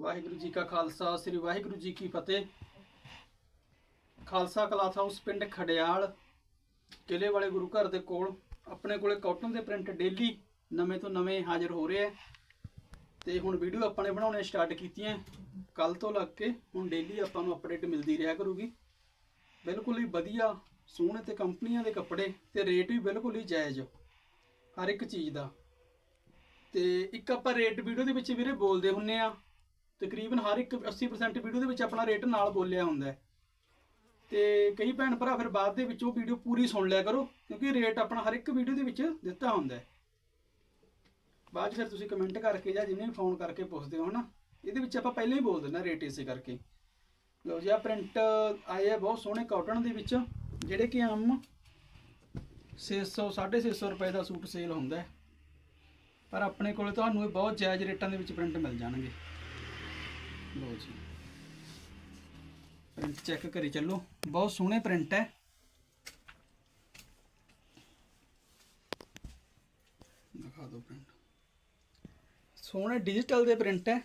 ਵਾਹਿਗੁਰੂ ਜੀ ਕਾ ਖਾਲਸਾ, ਸ੍ਰੀ ਵਾਹਿਗੁਰੂ ਜੀ ਕੀ ਫਤਿਹ। Khalsa cloth house ਪਿੰਡ ਖੜਿਆਲ ਕਿਲੇ ਵਾਲੇ ਗੁਰੂ ਘਰ ਦੇ ਕੋਲ ਆਪਣੇ ਕੋਲੇ ਕਾਟਨ ਦੇ ਪ੍ਰਿੰਟ ਡੇਲੀ ਨਵੇਂ ਤੋਂ ਨਵੇਂ ਹਾਜ਼ਰ ਹੋ ਰਹੇ ਆ। ਤੇ ਹੁਣ ਵੀਡੀਓ ਆਪਾਂ ਨੇ ਬਣਾਉਣੇ ਸਟਾਰਟ ਕੀਤੀਆਂ। ਕੱਲ ਤੋਂ ਲੱਗ ਕੇ ਹੁਣ ਡੇਲੀ ਆਪਾਂ ਨੂੰ ਅਪਡੇਟ ਮਿਲਦੀ ਰਿਹਾ ਕਰੂਗੀ। ਬਿਲਕੁਲ ਹੀ ਵਧੀਆ ਸੋਹਣੇ ਤੇ ਕੰਪਨੀਆਂ ਦੇ ਕੱਪੜੇ ਤੇ ਰੇਟ ਵੀ ਬਿਲਕੁਲ ਹੀ ਜਾਇਜ਼ ਹਰ ਇੱਕ ਚੀਜ਼ ਦਾ। ਤੇ ਇੱਕ ਆਪਾਂ ਰੇਟ ਵੀਡੀਓ ਦੇ ਵਿੱਚ ਵੀਰੇ ਬੋਲਦੇ ਹੁੰਨੇ ਆ ਤਕਰੀਬਨ ਹਰ ਇੱਕ 80% ਵੀਡੀਓ ਦੇ ਵਿੱਚ ਆਪਣਾ ਰੇਟ ਨਾਲ ਬੋਲਿਆ ਹੁੰਦਾ ਹੈ। ਤੇ ਕਈ ਭੈਣ ਭਰਾ ਫਿਰ ਬਾਅਦ ਦੇ ਵਿੱਚ ਉਹ ਵੀਡੀਓ ਪੂਰੀ ਸੁਣ ਲਿਆ ਕਰੋ, ਕਿਉਂਕਿ ਰੇਟ ਆਪਣਾ ਹਰ ਇੱਕ ਵੀਡੀਓ ਦੇ ਵਿੱਚ ਦਿੱਤਾ ਹੁੰਦਾ ਬਾਅਦ 'ਚ ਫਿਰ ਤੁਸੀਂ ਕਮੈਂਟ ਕਰਕੇ ਜਾਂ ਜਿਵੇਂ ਫੋਨ ਕਰਕੇ ਪੁੱਛਦੇ ਹੋ ਹਨਾ, ਇਹਦੇ ਵਿੱਚ ਆਪਾਂ ਪਹਿਲਾਂ ਹੀ ਬੋਲ ਦਿੰਦੇ ਰੇਟ ਇਸੇ ਕਰਕੇ। ਲਓ ਜੀ ਆ ਪ੍ਰਿੰਟ ਆਏ ਆ, ਬਹੁਤ ਸੋਹਣੇ ਕਾਟਨ ਦੇ ਵਿੱਚ, ਜਿਹੜੇ ਕਿ ਆਮ 600 650 ਰੁਪਏ ਦਾ ਸੂਟ ਸੇਲ ਹੁੰਦਾ ਪਰ ਆਪਣੇ ਕੋਲੇ ਤੁਹਾਨੂੰ ਇਹ ਬਹੁਤ ਜਾਇਜ਼ ਰੇਟਾਂ ਦੇ ਵਿੱਚ ਪ੍ਰਿੰਟ ਮਿਲ ਜਾਣਗੇ। ਲਓ ਜੀ। ਪ੍ਰਿੰਟ ਚੈੱਕ ਕਰੀ ਚੱਲੋ। ਬਹੁਤ ਸੋਹਣੇ ਪ੍ਰਿੰਟ ਹੈ। ਦਿਖਾ ਦਿਓ ਪ੍ਰਿੰਟ ਸੋਹਣੇ ਡਿਜੀਟਲ ਦੇ ਪ੍ਰਿੰਟ ਹੈ।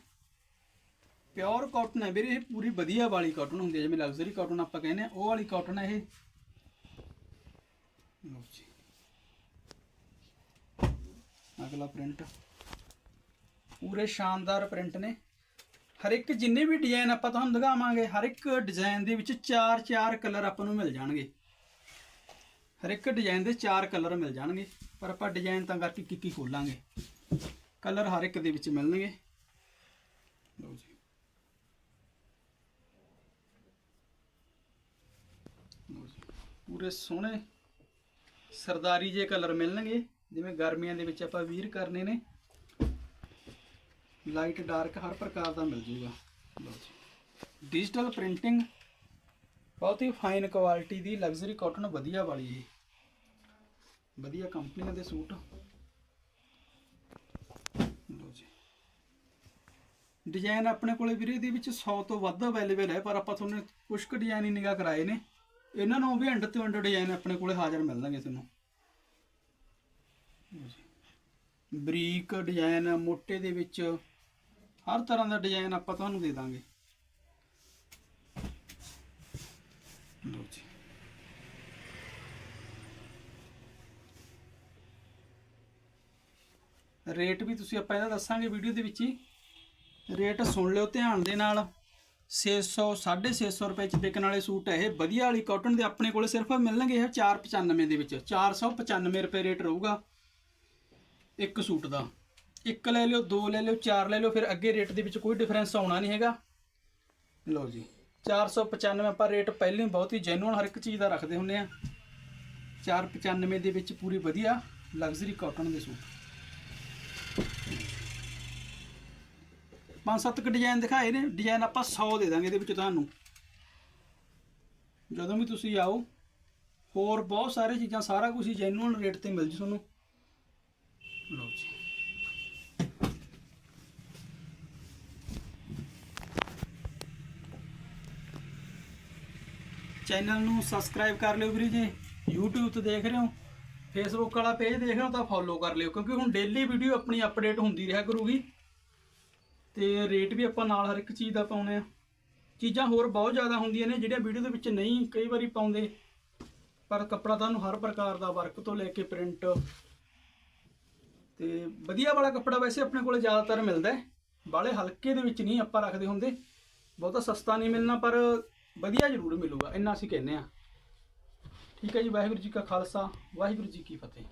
ਪਿਓਰ ਕਾਟਨ ਹੈ ਵੀਰੇ, ਇਹ ਪੂਰੀ ਵਧੀਆ ਵਾਲੀ ਕਾਟਨ ਹੁੰਦੀ ਹੈ। ਜਿਵੇਂ ਲਗਜ਼ਰੀ ਕਾਟਨ ਆਪਾਂ ਕਹਿੰਦੇ ਆ ਉਹ ਵਾਲੀ ਕਾਟਨ ਹੈ ਇਹ। ਲਓ ਜੀ। ਅਗਲਾ ਪ੍ਰਿੰਟ ਪੂਰੇ ਸ਼ਾਨਦਾਰ ਪ੍ਰਿੰਟ ਨੇ। ਹਰ ਇੱਕ ਜਿੰਨੇ ਵੀ ਡਿਜ਼ਾਈਨ ਆਪਾਂ ਤੁਹਾਨੂੰ ਦਿਖਾਵਾਂਗੇ, ਹਰ ਇੱਕ ਡਿਜ਼ਾਈਨ ਦੇ ਵਿੱਚ 4-4 ਕਲਰ ਆਪਾਂ ਨੂੰ ਮਿਲ ਜਾਣਗੇ। ਹਰ ਇੱਕ ਡਿਜ਼ਾਈਨ ਦੇ 4 ਕਲਰ ਮਿਲ ਜਾਣਗੇ, ਪਰ ਆਪਾਂ ਡਿਜ਼ਾਈਨ ਤਾਂ ਕਰਕੇ ਕੀ ਕੀ ਖੋਲਾਂਗੇ? ਕਲਰ ਹਰ ਇੱਕ ਦੇ ਵਿੱਚ ਮਿਲਣਗੇ। ਲਓ ਜੀ। ਪੂਰੇ ਸੋਹਣੇ ਸਰਦਾਰੀ ਜੇ ਕਲਰ ਮਿਲਣਗੇ, ਜਿਵੇਂ ਗਰਮੀਆਂ ਦੇ ਵਿੱਚ ਆਪਾਂ ਵੀਰ ਕਰਨੇ ਨੇ। ਲਾਈਟ ਡਾਰਕ ਹਰ ਪ੍ਰਕਾਰ ਦਾ ਮਿਲ ਜੂਗਾ। ਲਓ ਜੀ। ਡਿਜੀਟਲ ਪ੍ਰਿੰਟਿੰਗ ਬਹੁਤ ਹੀ ਫਾਈਨ ਕੁਆਲਿਟੀ ਦੀ ਲਗਜ਼ਰੀ ਕਾਟਨ ਵਧੀਆ ਵਾਲੀ ਜੀ। ਵਧੀਆ ਕੰਪਨੀਆਂ ਦੇ ਸੂਟ। ਲਓ ਜੀ। ਡਿਜ਼ਾਈਨ ਆਪਣੇ ਕੋਲੇ ਵੀਰੇ ਇਹਦੇ ਵਿੱਚ 100 ਤੋਂ ਵੱਧ ਅਵੇਲੇਬਲ ਹੈ, ਪਰ ਆਪਾਂ ਤੁਹਾਨੂੰ ਕੁਝ ਕੁ ਡਿਜ਼ਾਈਨ ਹੀ ਨਿਗਾਹ ਕਰਾਏ ਨੇ। ਇਹਨਾਂ ਨੂੰ ਵੀ ਅੰਡ ਤੋਂ ਅੰਡਰ ਡਿਜ਼ਾਈਨ ਆਪਣੇ ਕੋਲੇ ਹਾਜ਼ਰ ਮਿਲਣਗੇ ਤੁਹਾਨੂੰ। ਬਰੀਕ ਡਿਜ਼ਾਈਨ ਮੋਟੇ ਦੇ ਵਿੱਚ ਹਰ ਤਰ੍ਹਾਂ ਦਾ ਡਿਜ਼ਾਈਨ ਆਪਾਂ ਤੁਹਾਨੂੰ ਦੇ ਦਾਂਗੇ। ਲਓ ਜੀ। ਰੇਟ ਵੀ ਤੁਸੀਂ ਆਪਾਂ ਇਹਦਾ ਦੱਸਾਂਗੇ ਵੀਡੀਓ ਦੇ ਵਿੱਚ ਹੀ। ਰੇਟ ਸੁਣ ਲਿਓ ਧਿਆਨ ਦੇ ਨਾਲ। 600 650 ਰੁਪਏ ਚ ਵਿਕਣ ਵਾਲੇ ਸੂਟ ਹੈ ਇਹ। ਵਧੀਆ ਵਾਲੀ ਕਾਟਨ ਦੇ ਆਪਣੇ ਕੋਲੇ ਸਿਰਫ ਮਿਲਣਗੇ ਇਹ 495 ਦੇ ਵਿੱਚ। 495 ਰੁਪਏ ਰੇਟ ਰਹੂਗਾ ਇੱਕ ਸੂਟ ਦਾ। ਇੱਕ ਲੈ ਲਿਓ ਦੋ ਲੈ ਲਿਓ ਚਾਰ ਲੈ ਲਿਓ ਫਿਰ ਅੱਗੇ ਰੇਟ ਦੇ ਵਿੱਚ ਕੋਈ ਡਿਫਰੈਂਸ ਆਉਣਾ ਨਹੀਂ ਹੈਗਾ। ਲਓ ਜੀ। 495 ਆਪਾਂ ਰੇਟ ਪਹਿਲਾਂ ਹੀ ਬਹੁਤ ਹੀ ਜੈਨੂਅਨ ਹਰ ਇੱਕ ਚੀਜ਼ ਦਾ ਰੱਖਦੇ ਹੁੰਨੇ ਆ। 495 ਦੇ ਵਿੱਚ ਪੂਰੀ ਵਧੀਆ ਲਗਜ਼ਰੀ ਕਾਟਨ ਦੇ ਸੂਟ। ਪੰਜ ਸੱਤ ਕ ਡਿਜ਼ਾਈਨ ਦਿਖਾਏ ਨੇ ਡਿਜ਼ਾਈਨ ਆਪਾਂ 100 ਦੇ ਦਾਂਗੇ ਇਹਦੇ ਵਿੱਚ ਤੁਹਾਨੂੰ। ਜਦੋਂ ਵੀ ਤੁਸੀਂ ਆਓ ਹੋਰ ਬਹੁਤ ਸਾਰੇ ਚੀਜ਼ਾਂ ਸਾਰਾ ਕੁਝ ਜੈਨੂਅਨ ਰੇਟ ਤੇ ਮਿਲ ਜੂ ਤੁਹਾਨੂੰ। ਲਓ ਜੀ। ਚੈਨਲ ਨੂੰ ਸਬਸਕ੍ਰਾਈਬ ਕਰ ਲਿਓ ਵੀਰੇ ਜੀ, YouTube ਤੇ ਦੇਖ ਰਹੇ ਹੋ ਫੇਸਬੁੱਕ ਵਾਲਾ ਪੇਜ ਦੇਖ ਰਹੇ ਹੋ ਤਾਂ ਫੋਲੋ ਕਰ ਲਿਓ, ਕਿਉਂਕਿ ਹੁਣ ਡੇਲੀ ਵੀਡੀਓ ਆਪਣੀ ਅਪਡੇਟ ਹੁੰਦੀ ਰਿਹਾ ਕਰੂਗੀ। ਤੇ ਰੇਟ ਵੀ ਆਪਾਂ ਨਾਲ ਹਰ ਇੱਕ ਚੀਜ਼ ਦਾ ਪਾਉਣੇ ਆ। ਚੀਜ਼ਾਂ ਹੋਰ ਬਹੁਤ ਜ਼ਿਆਦਾ ਹੁੰਦੀਆਂ ਨੇ, ਜਿਹੜੀਆਂ ਵੀਡੀਓ ਦੇ ਵਿੱਚ ਨਹੀਂ, ਕਈ ਵਾਰੀ ਪਾਉਂਦੇ। ਪਰ ਕੱਪੜਾ ਤੁਹਾਨੂੰ ਹਰ ਪ੍ਰਕਾਰ ਦਾ ਵਰਕ ਤੋਂ ਲੈ ਕੇ ਪ੍ਰਿੰਟ ਤੇ ਵਧੀਆ ਵਾਲਾ ਕੱਪੜਾ ਵੈਸੇ ਆਪਣੇ ਕੋਲ ਜ਼ਿਆਦਾਤਰ ਮਿਲਦਾ ਹੈ। ਬਾਲੇ ਹਲਕੇ ਦੇ ਵਿੱਚ ਨਹੀਂ ਆਪਾਂ ਰੱਖਦੇ ਹੁੰਦੇ। ਬਹੁਤਾ ਸਸਤਾ ਨਹੀਂ ਮਿਲਣਾ, ਪਰ ਵਧੀਆ ਜ਼ਰੂਰ ਮਿਲੂਗਾ, ਇੰਨਾ ਅਸੀਂ ਕਹਿੰਦੇ ਆ ਠੀਕ ਹੈ ਜੀ, ਵਾਹਿਗੁਰੂ ਜੀ ਕਾ ਖਾਲਸਾ, ਵਾਹਿਗੁਰੂ ਜੀ ਕੀ ਫਤਿਹ।